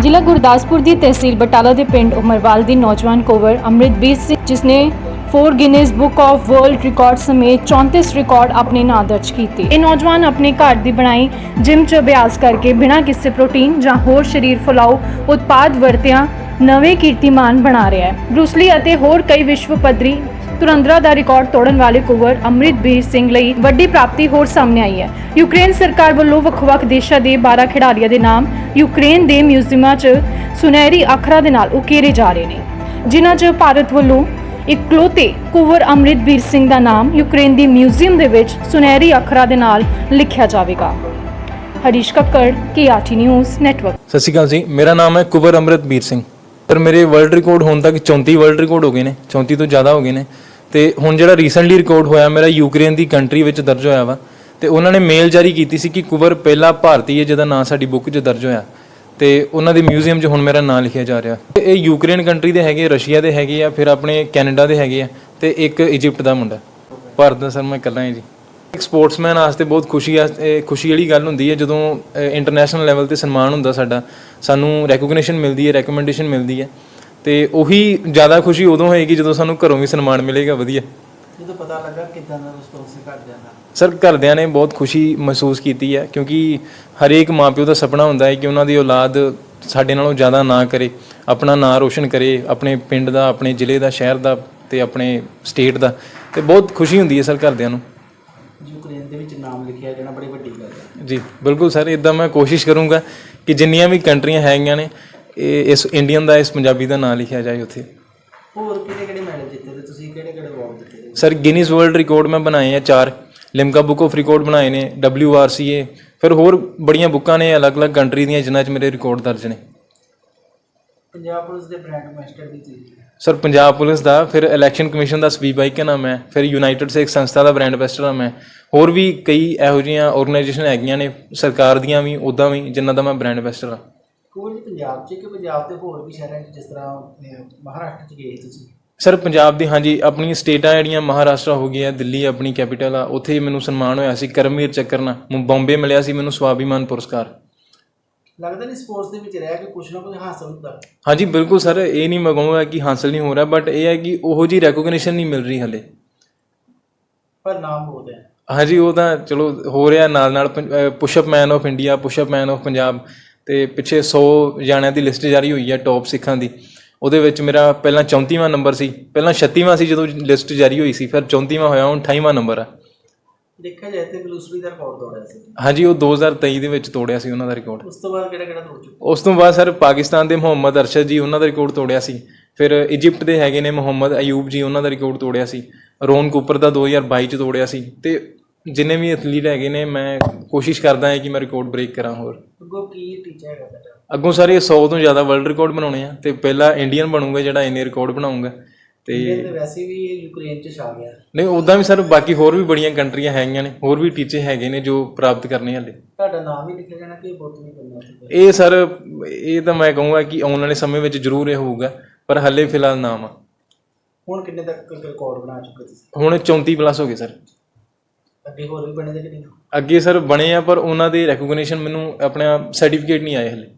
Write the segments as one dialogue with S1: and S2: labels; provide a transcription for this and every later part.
S1: ਜ਼ਿਲ੍ਹਾ ਗੁਰਦਾਸਪੁਰ ਦੀ ਤਹਿਸੀਲ ਬਟਾਲਾ ਦੇ ਪਿੰਡ ਉਮਰਵਾਲ ਦੀ ਨੌਜਵਾਨ ਕੋਵਰ ਅਮਰਿਤਵੀਰ ਸਿੰਘ ਜਿਸ 4 Guinness book of world record ਸਮੇਤ 34 ਰਿਕਾਰਡ ਆਪਣੇ ਨਾਂ ਦਰਜ ਕੀਤੇ। ਇਹ ਨੌਜਵਾਨ ਆਪਣੇ ਘਰ ਦੀ ਬਣਾਈ ਜਿਮ 'ਚ ਅਭਿਆਸ ਕਰਕੇ ਬਿਨਾਂ ਕਿਸੇ ਪ੍ਰੋਟੀਨ ਜਾਂ ਹੋਰ ਸਰੀਰ ਫੁਲਾਊ ਉਤਪਾਦ ਵਰਤਿਆਂ ਨਵੇਂ ਕੀਰਤੀਮਾਨ ਬਣਾ ਰਿਹਾ ਹੈ। ਬਰੂਸਲੀ ਅਤੇ ਹੋਰ ਕਈ ਵਿਸ਼ਵ ਪੱਧਰੀ ਤੁਰੰਦਰਾ ਦਾ ਰਿਕਾਰਡ ਤੋੜਨ ਵਾਲੇ ਕੁਵਰ ਅਮਰਿਤਵੀਰ ਸਿੰਘ ਲਈ ਵੱਡੀ ਪ੍ਰਾਪਤੀ ਹੋਰ ਸਾਹਮਣੇ ਆਈ ਹੈ। ਯੂਕਰੇਨ ਸਰਕਾਰ ਵੱਲੋਂ ਵੱਖ-ਵੱਖ ਦੇਸ਼ਾਂ ਦੇ 12 ਖਿਡਾਰੀਆਂ ਦੇ ਨਾਮ ਯੂਕਰੇਨ ਦੇ ਮਿਊਜ਼ੀਅਮਾਂ 'ਚ ਸੁਨਹਿਰੀ ਅੱਖਰਾਂ ਦੇ ਨਾਲ ਉਕੇਰੇ ਜਾ ਰਹੇ ਨੇ, ਜਿਨ੍ਹਾਂ 'ਚ ਭਾਰਤ ਵੱਲੋਂ ਇਕਲੌਤੇ ਕੁਵਰ ਅਮਰਿਤਵੀਰ ਸਿੰਘ ਦਾ ਨਾਮ ਯੂਕਰੇਨ ਦੀ ਮਿਊਜ਼ੀਅਮ ਦੇ ਵਿੱਚ ਸੁਨਹਿਰੀ ਅੱਖਰਾਂ ਦੇ ਨਾਲ ਲਿਖਿਆ ਜਾਵੇਗਾ। Harish Kakkar KRT news network.
S2: ਸਤਿ ਸ਼੍ਰੀ ਅਕਾਲ ਜੀ, ਮੇਰਾ ਨਾਮ ਹੈ ਕੁਵਰ ਅਮਰਿਤਬੀਰ ਸਿੰਘ। ਪਰ ਮੇਰੇ ਵਰਲਡ ਰਿਕਾਰਡ ਹੋਣ ਤੱਕ 34 ਵਰਲਡ ਰਿਕਾਰਡ ਹੋ ਗਏ ਨੇ 34 ਤੋਂ ਜ਼ਿਆਦਾ ਹੋ ਗਏ ਨੇ। ਤੇ ਹੁਣ ਜਿਹੜਾ ਰੀਸੈਂਟਲੀ ਰਿਕਾਰਡ ਹੋਇਆ, ਮੇਰਾ ਯੂਕਰੇਨ ਦੀ ਕੰਟਰੀ ਵਿੱਚ ਦਰਜ ਹੋਇਆ ਵਾ, ਤੇ ਉਹਨਾਂ ਨੇ ਮੇਲ ਜਾਰੀ ਕੀਤੀ ਸੀ ਕਿ ਕੁਵਰ ਪਹਿਲਾ ਭਾਰਤੀ ਹੈ ਜਿਹਦਾ ਨਾਂ ਸਾਡੀ ਬੁੱਕ 'ਚ ਦਰਜ ਹੋਇਆ। ਤੇ ਉਹਨਾਂ ਦੇ ਮਿਊਜ਼ੀਅਮ 'ਚ ਹੁਣ ਮੇਰਾ ਨਾਂ ਲਿਖਿਆ ਜਾ ਰਿਹਾ। ਤੇ ਇਹ ਯੂਕਰੇਨ ਕੰਟਰੀ ਦੇ ਹੈਗੇ ਰਸ਼ੀਆ ਦੇ ਹੈਗੇ ਆ, ਫਿਰ ਆਪਣੇ ਕੈਨੇਡਾ ਦੇ ਹੈਗੇ ਆ, ਤੇ ਇੱਕ ਇਜਿਪਟ ਦਾ ਮੁੰਡਾ। ਭਾਰਤ ਦਾ ਸਰ, ਮੈਂ ਇਕੱਲਾ ਹਾਂ ਜੀ। ਇੱਕ ਸਪੋਰਟਸਮੈਨ ਵਾਸਤੇ ਬਹੁਤ ਖੁਸ਼ੀ ਆ ਖੁਸ਼ੀ ਵਾਲੀ ਗੱਲ ਹੁੰਦੀ ਹੈ, ਜਦੋਂ ਇੰਟਰਨੈਸ਼ਨਲ ਲੈਵਲ ਤੇ ਸਨਮਾਨ ਹੁੰਦਾ ਸਾਡਾ, ਸਾਨੂੰ ਰੈਕੋਗਨੀਸ਼ਨ ਮਿਲਦੀ ਹੈ ਰეკਮੈਂਡੇਸ਼ਨ ਮਿਲਦੀ ਹੈ। ਤੇ ਉਹੀ ਜ਼ਿਆਦਾ ਖੁਸ਼ੀ ਉਦੋਂ ਹੋਏਗੀ ਜਦੋਂ ਸਾਨੂੰ ਘਰੋਂ ਵੀ ਸਨਮਾਨ ਮਿਲੇਗਾ ਵਧੀਆ।
S3: ਜਦੋਂ ਪਤਾ ਲੱਗਾ ਕਿਦਾਂ ਦਾ ਰਿਸਪੌਂਸ ਸੀ ਘਰਦਿਆਂ ਦਾ?
S2: ਸਰ ਘਰਦਿਆਂ ਨੇ ਬਹੁਤ ਖੁਸ਼ੀ ਮਹਿਸੂਸ ਕੀਤੀ ਹੈ ਕਿਉਂਕਿ ਹਰੇਕ ਮਾਪਿਓ ਦਾ ਸੁਪਨਾ ਹੁੰਦਾ ਹੈ ਕਿ ਉਹਨਾਂ ਦੀ ਔਲਾਦ ਸਾਡੇ ਨਾਲੋਂ ਜ਼ਿਆਦਾ ਨਾ ਕਰੇ ਆਪਣਾ ਨਾਂ ਰੋਸ਼ਨ ਕਰੇ ਆਪਣੇ ਪਿੰਡ ਦਾ ਆਪਣੇ ਜ਼ਿਲ੍ਹੇ ਦਾ ਸ਼ਹਿਰ ਦਾ ਤੇ ਆਪਣੇ ਸਟੇਟ ਦਾ। ਤੇ ਬਹੁਤ ਖੁਸ਼ੀ ਹੁੰਦੀ ਹੈ ਸਰ ਘਰਦਿਆਂ ਨੂੰ।
S3: ਯੂਕਰੇਨ ਦੇ ਵਿੱਚ ਨਾਮ ਲਿਖਿਆ ਜਾਣਾ ਬੜੀ ਵੱਡੀ ਗੱਲ ਹੈ।
S2: ਜੀ ਬਿਲਕੁਲ ਸਰ ਇਦਾਂ ਮੈਂ ਕੋਸ਼ਿਸ਼ ਕਰੂੰਗਾ ਕਿ ਜਿੰਨੀਆਂ ਵੀ ਕੰਟਰੀਆਂ ਹੈਗੀਆਂ ਨੇ ਇਹ ਇਸ ਇੰਡੀਅਨ ਦਾ ਇਸ ਪੰਜਾਬੀ ਦਾ ਨਾਮ ਲਿਖਿਆ ਜਾਏ ਉੱਥੇ।
S3: ਹੋਰ ਕਿਹੜੇ ਕਿਹੜੇ ਮੈਡਲ ਜਿੱਤੇ ਤੇ ਤੁਸੀਂ ਕਿਹੜੇ ਕਿਹੜੇ ਅਵਾਰਡ ਜਿੱਤੇ?
S2: ਸਰ ਗਿਨੀਜ਼ ਵਰਲਡ ਰਿਕਾਰਡ ਮੈਂ ਬਣਾਏ ਆ ਚਾਰ। ਲਿਮਕਾ ਬੁੱਕ ਆਫ ਰਿਕਾਰਡ ਬਣਾਏ ਨੇ WRCA ਫਿਰ ਹੋਰ ਬੜੀਆਂ ਬੁੱਕਾਂ ਨੇ ਅਲੱਗ-ਅਲੱਗ ਕੰਟਰੀ ਦੀਆਂ ਜਿਨ੍ਹਾਂ 'ਚ ਮੇਰੇ ਰਿਕਾਰਡ ਦਰਜ ਨੇ।
S3: ਪੰਜਾਬ ਪੁਲਿਸ ਦੇ ਬ੍ਰਾਂਡ ਮਾਸਟਰ ਵੀ ਤੁਸੀਂ।
S2: ਸਰ ਪੰਜਾਬ ਪੁਲਿਸ ਦਾ ਫਿਰ ਇਲੈਕਸ਼ਨ ਕਮਿਸ਼ਨ ਦਾ ਸਵੀਪ ਬਾਈਕ ਨਾਮ ਹੈ ਫਿਰ ਯੂਨਾਈਟਿਡ ਸਿੱਖ ਸੰਸਥਾ ਦਾ ਬ੍ਰਾਂਡ ਐਂਬੈਸਡਰ ਹਾਂ ਮੈਂ। ਹੋਰ ਵੀ ਕਈ ਇਹੋ ਜਿਹੀਆਂ ਆਰਗੇਨਾਈਜੇਸ਼ਨ ਹੈਗੀਆਂ ਨੇ ਸਰਕਾਰ ਦੀਆਂ ਵੀ ਉੱਦਾਂ ਵੀ ਜਿਨ੍ਹਾਂ ਦਾ ਮੈਂ ਬ੍ਰਾਂਡ ਐਂਬੈਸਡਰ ਹਾਂ
S3: ਕੋਈ ਜੀ ਪੰਜਾਬ 'ਚ ਕਿ ਪੰਜਾਬ ਦੇ ਹੋਰ ਵੀ ਸ਼ਹਿਰਾਂ 'ਚ ਜਿਸ ਤਰ੍ਹਾਂ ਅਹ, ਮਹਾਰਾਸ਼ਟਰ 'ਚ ਗਏ ਤੁਸੀਂ?
S2: ਸਰ ਪੰਜਾਬ ਦੀ ਹਾਂਜੀ ਆਪਣੀ ਸਟੇਟਾਂ ਜਿਹੜੀਆਂ ਮਹਾਰਾਸ਼ਟਰ ਹੋ ਗਈ ਹੈ ਦਿੱਲੀ ਆਪਣੀ ਕੈਪੀਟਲ ਆ ਉੱਥੇ ਮੈਨੂੰ ਸਨਮਾਨ ਹੋਇਆ ਸੀ ਕਰਮਵੀਰ ਚੱਕਰ ਨਾਲ। ਮੁੰ- ਬੰਬੇ ਮਿਲਿਆ ਸੀ ਮੈਨੂੰ ਸਵਾਭੀਮਾਨ ਪੁਰਸਕਾਰ।
S3: ਲੱਗਦਾ ਨਹੀਂ ਸਪੋਰਟਸ ਦੇ ਵਿੱਚ ਰਹਿ ਕੇ ਕੁਝ ਨਾ ਕੁਝ ਹਾਸਲ ਹੁੰਦਾ?
S2: ਹਾਂਜੀ ਬਿਲਕੁਲ ਸਰ ਇਹ ਨਹੀਂ ਮੈਂ ਕਹੂੰਗਾ ਕਿ ਹਾਸਲ ਨਹੀਂ ਹੋ ਰਿਹਾ ਬਟ ਇਹ ਹੈ ਕਿ ਉਹੋ ਜੀ ਰੈਕੋਗਨੀਸ਼ਨ ਨਹੀਂ ਮਿਲ ਰਹੀ ਹਲੇ।
S3: ਪਰ ਨਾਮ ਬਹੁਤ ਹੈ
S2: ਹਾਂਜੀ ਉਹ ਤਾਂ ਚਲੋ ਹੋ ਰਿਹਾ ਨਾਲ ਨਾਲ pushup man of India pushup man of Punjab. ਤੇ ਪਿੱਛੇ 100 ਜਾਣਿਆਂ ਦੀ ਲਿਸਟ ਜਾਰੀ ਹੋਈ ਹੈ ਟੌਪ ਸਿੱਖਾਂ ਦੀ। ਉਹਦੇ ਵਿੱਚ ਮੇਰਾ ਪਹਿਲਾਂ 34ਵਾਂ ਨੰਬਰ ਸੀ ਪਹਿਲਾਂ 36ਵਾਂ ਸੀ ਜਦੋਂ ਲਿਸਟ ਜਾਰੀ ਹੋਈ ਸੀ ਫਿਰ 34ਵਾਂ ਹੋਇਆ ਹੁਣ 28ਵਾਂ ਨੰਬਰ ਆ।
S3: ਦੇਖਿਆ ਜਾਏ ਤੇ ਬਲੂਸਰੀ ਦਾ ਰਿਕਾਰਡ ਤੋੜਿਆ ਸੀ।
S2: ਹਾਂਜੀ ਉਹ 2023 ਦੇ ਵਿੱਚ ਤੋੜਿਆ ਸੀ ਉਹਨਾਂ ਦਾ ਰਿਕਾਰਡ
S3: ਉਸ ਤੋਂ ਬਾਅਦ ਕਿਹੜਾ ਕਿਹੜਾ ਤੋੜ ਚੁੱਕਾ
S2: ਉਸ ਤੋਂ ਬਾਅਦ ਸਰ ਪਾਕਿਸਤਾਨ ਦੇ ਮੁਹੰਮਦ ਅਰਸ਼ਦ ਜੀ ਉਹਨਾਂ ਦਾ ਰਿਕਾਰਡ ਤੋੜਿਆ ਸੀ। ਫਿਰ ਇਜਿਪਟ ਦੇ ਹੈਗੇ ਨੇ ਮੁਹੰਮਦ ਅਯੂਬ ਜੀ ਉਹਨਾਂ ਦਾ ਰਿਕਾਰਡ ਤੋੜਿਆ ਸੀ। ਰੋਨ ਕੂਪਰ ਦਾ 2022 ਚ ਤੋੜਿਆ ਸੀ। ਤੇ ਜਿੰਨੇ ਵੀ ਐਥਲੀਟ ਹੈਗੇ ਨੇ ਮੈਂ ਕੋਸ਼ਿਸ਼ ਕਰਦਾ ਹਾਂ ਕਿ ਮੈਂ ਰਿਕਾਰਡ ਬ੍ਰੇਕ ਕਰਾਂ ਹੋਰ।
S3: ਅੱਗੋਂ ਕੀ ਟੀਚਾ ਹੈਗਾ ਤੁਹਾਡਾ?
S2: ਅੱਗੋਂ ਸਾਰੇ 100 ਤੋਂ ਜ਼ਿਆਦਾ ਵਰਲਡ ਰਿਕਾਰਡ ਬਣਾਉਣੇ ਆ ਤੇ ਪਹਿਲਾ ਇੰਡੀਅਨ ਬਣੂਗਾ ਜਿਹੜਾ ਇੰਨੇ ਰਿਕਾਰਡ ਬਣਾਉਂਗਾ ਤੇ
S3: ਇੰਡੀਆ ਤੇ ਵੈਸੇ ਵੀ ਇਹ ਯੂਕਰੇਨ 'ਚ ਛਾ ਗਿਆ।
S2: ਨਹੀਂ ਉਦਾਂ ਵੀ ਸਰ ਬਾਕੀ ਹੋਰ ਵੀ ਬੜੀਆਂ ਕੰਟਰੀਆਂ ਹੈਗੀਆਂ ਨੇ ਹੋਰ ਵੀ ਟੀਚੇ ਹੈਗੇ ਨੇ ਜੋ ਪ੍ਰਾਪਤ ਕਰਨੇ ਹਲੇ।
S3: ਤੁਹਾਡਾ ਨਾਮ ਹੀ ਲਿਖਿਆ ਜਾਣਾ ਕਿ ਬਹੁਤ ਨਹੀਂ ਕਰਨਾ ਉੱਥੇ
S2: ਇਹ ਸਰ ਇਹ ਤਾਂ ਮੈਂ ਕਹੂੰਗਾ ਕਿ ਆਉਣ ਵਾਲੇ ਸਮੇਂ ਵਿੱਚ ਜ਼ਰੂਰ ਇਹ ਹੋਊਗਾ ਪਰ ਹਲੇ ਫਿਲਹਾਲ ਨਾਮ ਆ।
S3: ਹੁਣ ਕਿੰਨੇ ਤੱਕ ਰਿਕਾਰਡ ਬਣਾ ਚੁੱਕੇ ਤੁਸੀਂ?
S2: ਹੁਣ 34 ਪਲੱਸ ਹੋ ਗਏ ਸਰ।
S3: ਅੱਗੇ ਹੋਰ ਵੀ ਬਣੇ ਤੇ ਕਿ ਨਹੀਂ
S2: ਅੱਗੇ ਸਰ ਬਣੇ ਆ ਪਰ ਉਹਨਾਂ ਦੇ ਰੈਕੋਗਨੀਸ਼ਨ ਮੈਨੂੰ ਆਪਣਾ ਸਰਟੀਫਿਕੇਟ ਨਹੀਂ ਆਏ ਹਲੇ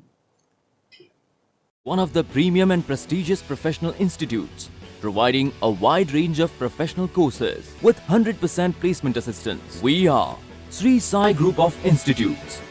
S4: one of the premium and prestigious professional institutes, providing a wide range of professional courses with 100% placement assistance. We are Sri Sai Group of Institutes.